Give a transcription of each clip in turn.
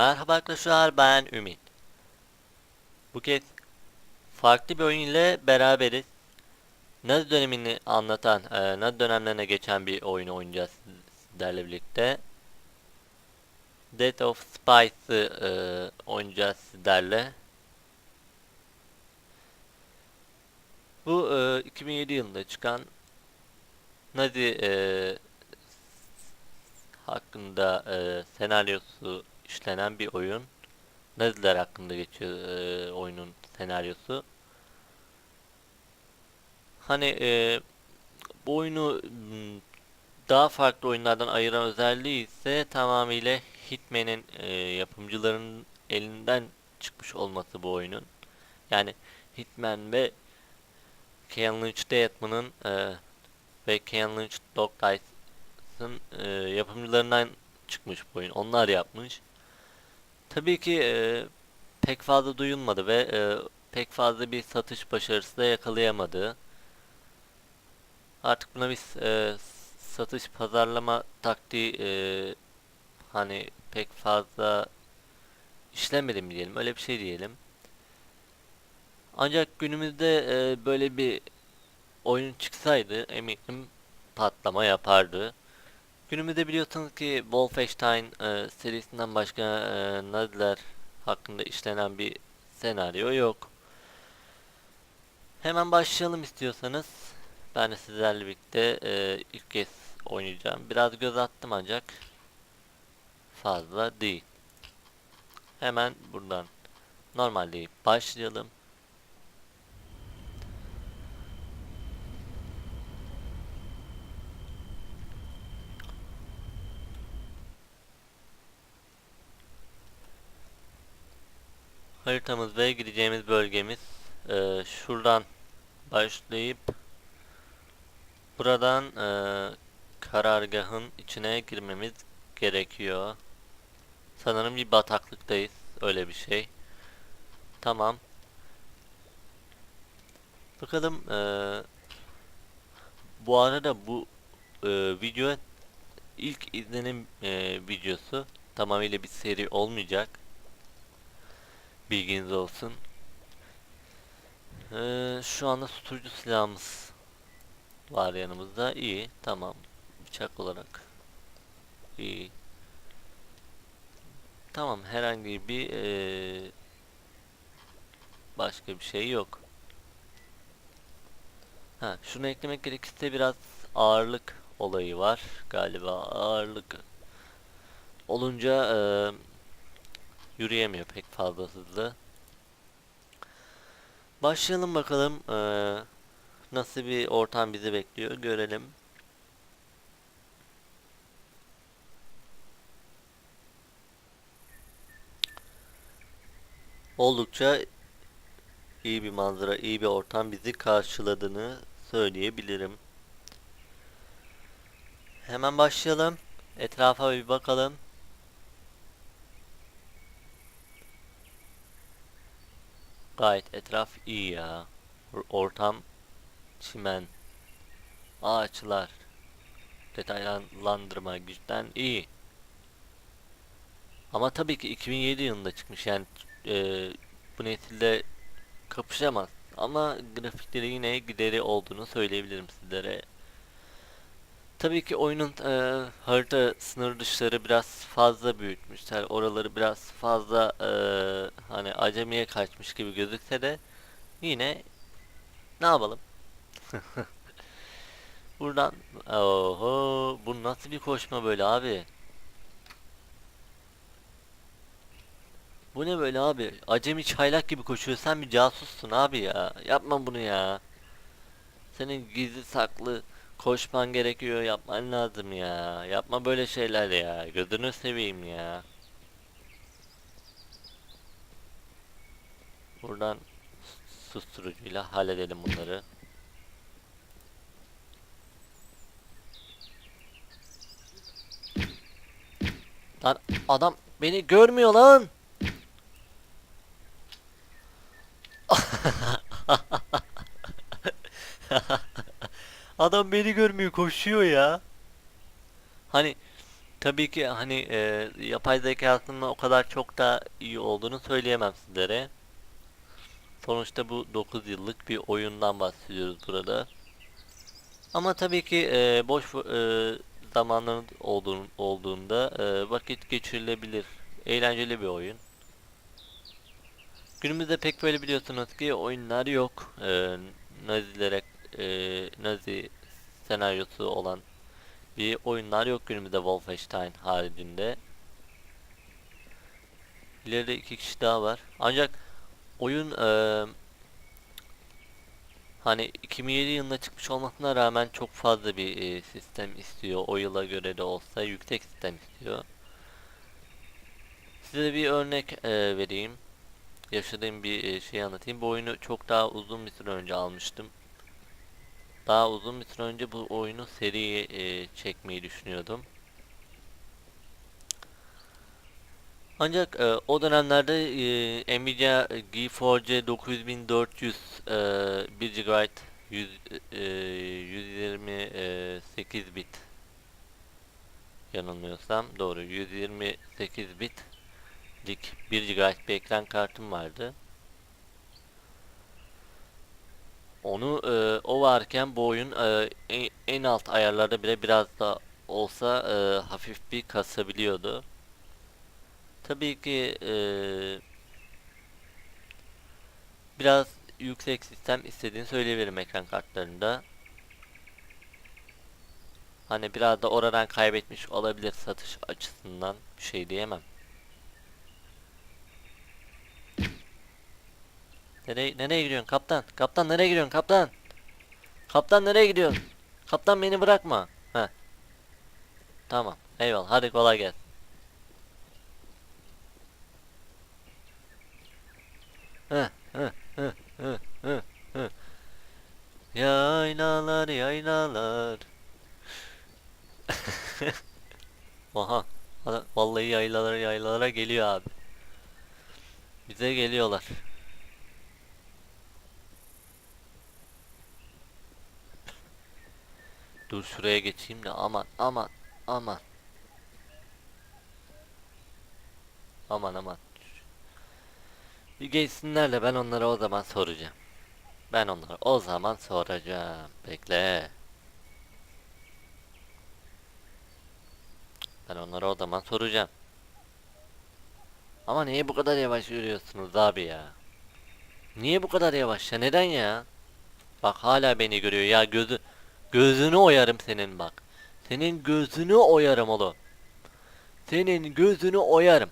Merhaba arkadaşlar ben Ümit. Bu kez farklı bir oyun ile beraberiz. Nazi dönemini anlatan, e, Nazi dönemlerine geçen bir oyun oynayacağız sizlerle birlikte. Death of Spice'ı e, oynayacağız sizlerle. Bu e, 2007 yılında çıkan Nazi e, hakkında e, senaryosu işlenen bir oyun. Naziler hakkında geçiyor e, oyunun senaryosu. Hani e, bu oyunu daha farklı oyunlardan ayıran özelliği ise tamamıyla Hitman'in e, yapımcılarının elinden çıkmış olması bu oyunun. Yani Hitman ve Ken Lynch Deadman'ın e, ve Ken Lynch Dog Dice'ın e, yapımcılarından çıkmış bu oyun. Onlar yapmış. Tabii ki e, pek fazla duyulmadı ve e, pek fazla bir satış başarısı da yakalayamadı. Artık buna biz e, satış pazarlama taktiği e, hani pek fazla işlemedi mi diyelim öyle bir şey diyelim. Ancak günümüzde e, böyle bir oyun çıksaydı eminim patlama yapardı. Günümüzde biliyorsunuz ki Wolfenstein e, serisinden başka e, Naziler hakkında işlenen bir senaryo yok. Hemen başlayalım istiyorsanız. Ben de sizlerle birlikte e, ilk kez oynayacağım. Biraz göz attım ancak fazla değil. Hemen buradan normal deyip başlayalım. Haritamız ve gideceğimiz bölgemiz e, şuradan başlayıp buradan e, karargahın içine girmemiz gerekiyor. Sanırım bir bataklıktayız. Öyle bir şey. Tamam. Bakalım e, bu arada bu e, video ilk izlenim e, videosu tamamıyla bir seri olmayacak. Bilginiz olsun. Ee, şu anda susturucu silahımız var yanımızda. İyi. Tamam. Bıçak olarak. İyi. Tamam. Herhangi bir ee, başka bir şey yok. Ha, şunu eklemek gerekirse biraz ağırlık olayı var. Galiba ağırlık olunca ee, yürüyemiyor pek fazla hızlı. Başlayalım bakalım ee, nasıl bir ortam bizi bekliyor görelim. Oldukça iyi bir manzara, iyi bir ortam bizi karşıladığını söyleyebilirim. Hemen başlayalım. Etrafa bir bakalım. Gayet etraf iyi ya. Ortam çimen, ağaçlar, detaylandırma güçten iyi. Ama tabii ki 2007 yılında çıkmış yani e, bu nesilde kapışamaz. Ama grafikleri yine gideri olduğunu söyleyebilirim sizlere. Tabii ki oyunun e, harita sınır dışları biraz fazla büyütmüşler. Oraları biraz fazla e, hani acemiye kaçmış gibi gözükse de yine ne yapalım? Buradan oho bu nasıl bir koşma böyle abi? Bu ne böyle abi? Acemi çaylak gibi koşuyor. Sen bir casussun abi ya. Yapma bunu ya. Senin gizli saklı koşman gerekiyor. Yapman lazım ya. Yapma böyle şeyler ya. Gözünü seveyim ya. Buradan susturucuyla halledelim bunları. Lan adam beni görmüyor lan. Adam beni görmüyor koşuyor ya. Hani Tabii ki hani e, yapay zekasının o kadar çok da iyi olduğunu söyleyemem sizlere. Sonuçta bu 9 yıllık bir oyundan bahsediyoruz burada. Ama tabii ki e, boş e, zamanların olduğun, olduğunda e, vakit geçirilebilir. Eğlenceli bir oyun. Günümüzde pek böyle biliyorsunuz ki oyunlar yok. E, Nazilere e, Nazi senaryosu olan bir oyunlar yok günümüzde Wolfenstein haricinde. İleride iki kişi daha var. Ancak oyun e, hani 2007 yılında çıkmış olmasına rağmen çok fazla bir e, sistem istiyor. O yıla göre de olsa yüksek sistem istiyor. Size bir örnek e, vereyim. Yaşadığım bir e, şey anlatayım. Bu oyunu çok daha uzun bir süre önce almıştım. Daha uzun bir süre önce bu oyunu seriye e, çekmeyi düşünüyordum. Ancak e, o dönemlerde e, Nvidia GeForce 9400 e, 1 GB 100, e, 128 bit yanılmıyorsam doğru 128 bitlik 1 GB bir ekran kartım vardı. Onu e, o varken bu oyun e, en, alt ayarlarda bile biraz da olsa e, hafif bir kasabiliyordu. Tabii ki e, biraz yüksek sistem istediğini söyleyebilirim ekran kartlarında. Hani biraz da oradan kaybetmiş olabilir satış açısından bir şey diyemem. Nereye, nereye gidiyorsun kaptan? Kaptan nereye gidiyorsun kaptan? Kaptan nereye gidiyorsun? Kaptan beni bırakma. Heh. Tamam. Eyvallah. Hadi kolay gelsin. Heh, heh, heh, heh, heh, heh. Yaylalar yaylalar. Ada- Vallahi yaylalara yaylalara geliyor abi. Bize geliyorlar. Dur şuraya geçeyim de aman aman aman. Aman aman. Bir geçsinler de ben onlara o zaman soracağım. Ben onlara o zaman soracağım. Bekle. Ben onlara o zaman soracağım. Ama niye bu kadar yavaş yürüyorsunuz abi ya? Niye bu kadar yavaş ya? Neden ya? Bak hala beni görüyor ya gözü gözünü oyarım senin bak. Senin gözünü oyarım oğlum. Senin gözünü oyarım.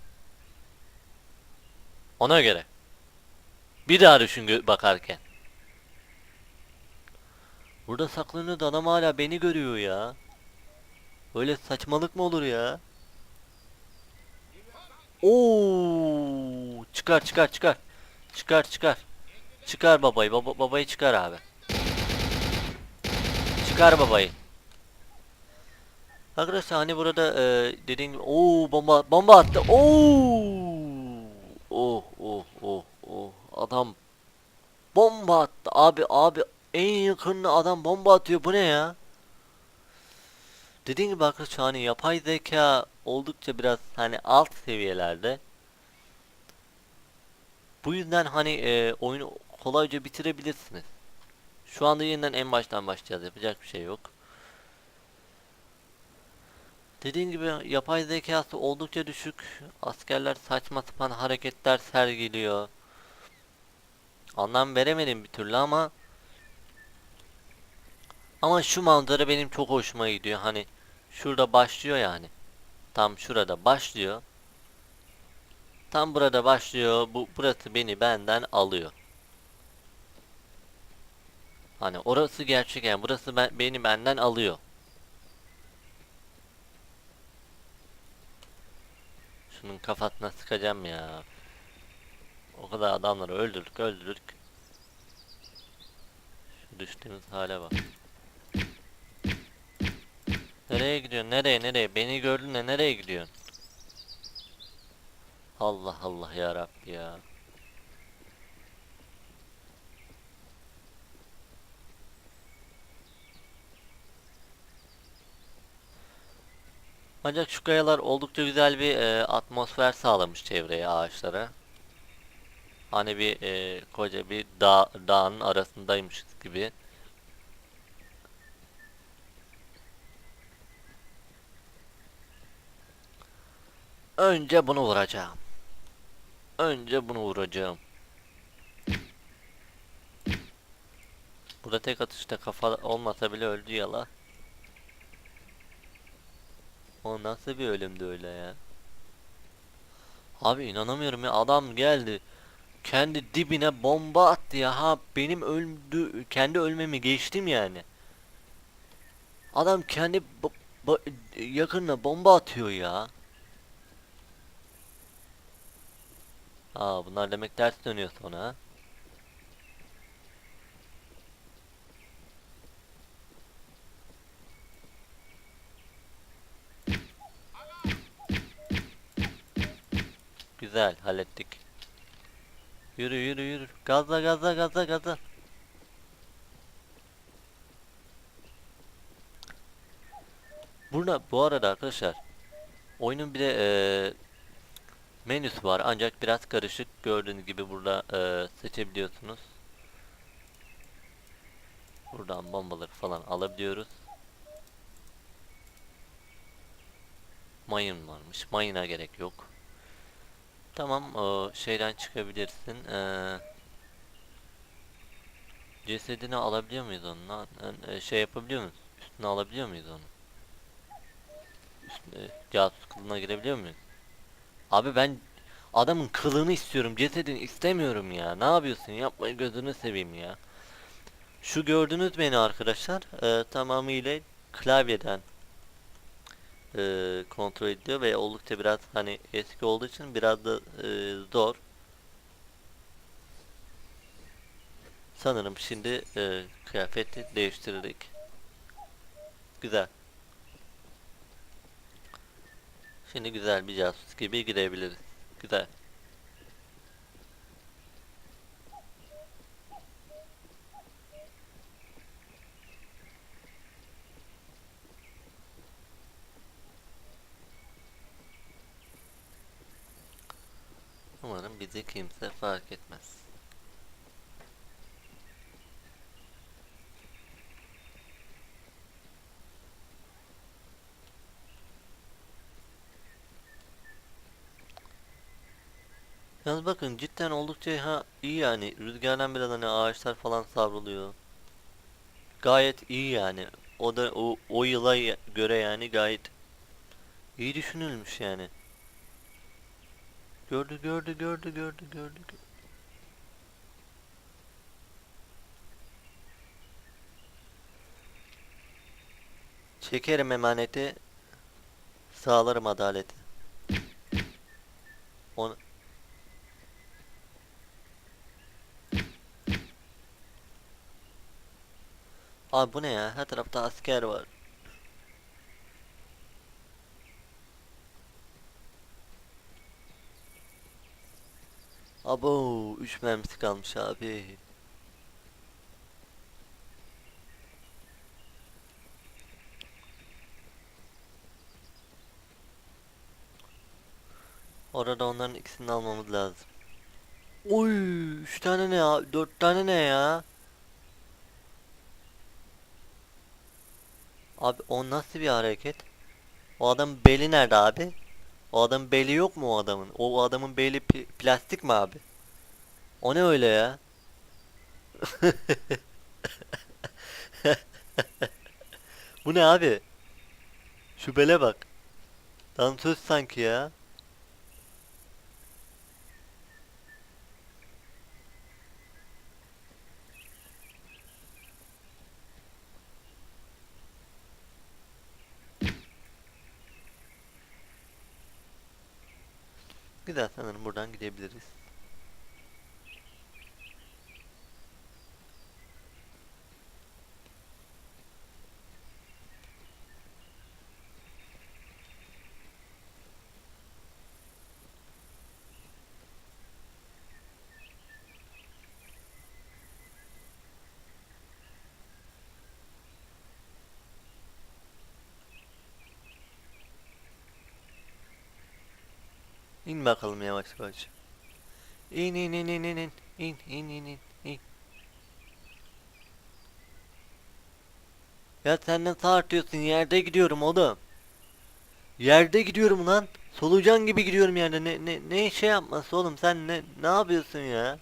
Ona göre. Bir daha düşün bakarken. Burada saklanıyor da adam hala beni görüyor ya. Böyle saçmalık mı olur ya? Oo, çıkar çıkar çıkar. Çıkar çıkar. Çıkar babayı. Baba, babayı çıkar abi. Çıkar babayı. Arkadaşlar hani burada e, dediğim gibi oo bomba bomba attı. Oo! Oh oh oh oh adam bomba attı abi abi en yakınına adam bomba atıyor bu ne ya? Dediğim gibi arkadaşlar hani yapay zeka oldukça biraz hani alt seviyelerde. Bu yüzden hani e, oyunu kolayca bitirebilirsiniz. Şu anda yeniden en baştan başlayacağız. Yapacak bir şey yok. Dediğim gibi yapay zekası oldukça düşük. Askerler saçma sapan hareketler sergiliyor. Anlam veremedim bir türlü ama ama şu manzara benim çok hoşuma gidiyor. Hani şurada başlıyor yani. Tam şurada başlıyor. Tam burada başlıyor. Bu burası beni benden alıyor. Hani orası gerçek yani burası ben, beni benden alıyor. Şunun kafasına sıkacağım ya. O kadar adamları öldürdük öldürdük. Şu düştüğümüz hale bak. Nereye gidiyorsun? Nereye nereye? Beni gördün de nereye gidiyorsun? Allah Allah ya Rabbi ya. Ancak şu kayalar oldukça güzel bir e, atmosfer sağlamış çevreye ağaçlara. Hani bir e, koca bir dağ, dağın arasındaymışız gibi. Önce bunu vuracağım. Önce bunu vuracağım. Burada tek atışta kafa olmasa bile öldü yala. O nasıl bir ölümdü öyle ya? Abi inanamıyorum ya adam geldi. Kendi dibine bomba attı ya. Ha benim öldü kendi ölmemi geçtim yani. Adam kendi yakınına bomba atıyor ya. Aa bunlar demek ters dönüyor sonra Güzel hallettik. Yürü yürü yürü. Gazla gazla gazla gazla. Burada bu arada arkadaşlar oyunun bir de eee, menüsü var ancak biraz karışık gördüğünüz gibi burada eee, seçebiliyorsunuz. Buradan bombaları falan alabiliyoruz. Mayın varmış. Mayına gerek yok. Tamam, o şeyden çıkabilirsin. Ee, cesedini alabiliyor muyuz onu? Ee, şey yapabiliyor muyuz? Üstüne alabiliyor muyuz onu? Üstüne, casus kılığına girebiliyor muyuz? Abi ben adamın kılığını istiyorum, cesedini istemiyorum ya. Ne yapıyorsun? Yapma gözünü seveyim ya. Şu gördüğünüz beni arkadaşlar, e, tamamıyla klavyeden e, kontrol ediyor ve oldukça biraz hani eski olduğu için biraz da e, zor. Sanırım şimdi e, kıyafeti değiştirdik. Güzel. Şimdi güzel bir casus gibi gidebiliriz. Güzel. Umarım bizi kimse fark etmez. Yalnız bakın cidden oldukça ha iyi yani rüzgardan biraz hani ağaçlar falan savruluyor. Gayet iyi yani. O da o, o yıla göre yani gayet iyi düşünülmüş yani. Gördü gördü gördü gördü gördü. gö- Çekerim emaneti, sağlarım adaleti. On Abi bu ne ya? Her tarafta asker var. Abo, 3 mermisi kalmış abi. Orada onların ikisini almamız lazım. Oy, 3 tane ne ya? 4 tane ne ya? Abi o nasıl bir hareket? O adamın beli nerede abi? O adamın beli yok mu o adamın? O adamın beli pl- plastik mi abi? O ne öyle ya? Bu ne abi? Şu bele bak. Dansöz sanki ya. yapabiliriz. İn bakalım yavaş yavaş. İn in in in in in in in in in in. Ya sen ne tartıyorsun yerde gidiyorum oğlum. Yerde gidiyorum lan. Solucan gibi gidiyorum yerde. Ne ne ne şey yapması oğlum sen ne ne yapıyorsun ya?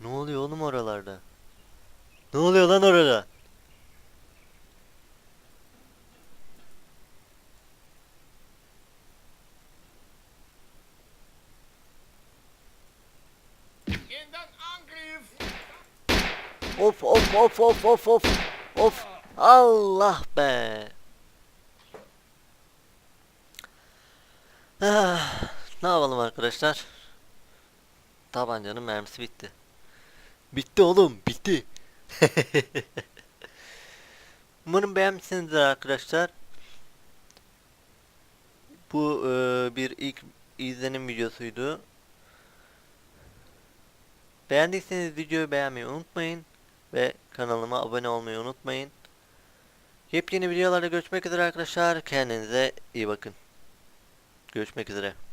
Ne oluyor oğlum oralarda? Ne oluyor lan orada? Of of of of of of of Allah be. Ah, ne yapalım arkadaşlar? Tabancanın mermisi bitti. Bitti oğlum bitti. Umarım beğenmişsinizdir arkadaşlar. Bu e, bir ilk izlenim videosuydu. Beğendiyseniz videoyu beğenmeyi unutmayın ve kanalıma abone olmayı unutmayın. Yepyeni videolarda görüşmek üzere arkadaşlar. Kendinize iyi bakın. Görüşmek üzere.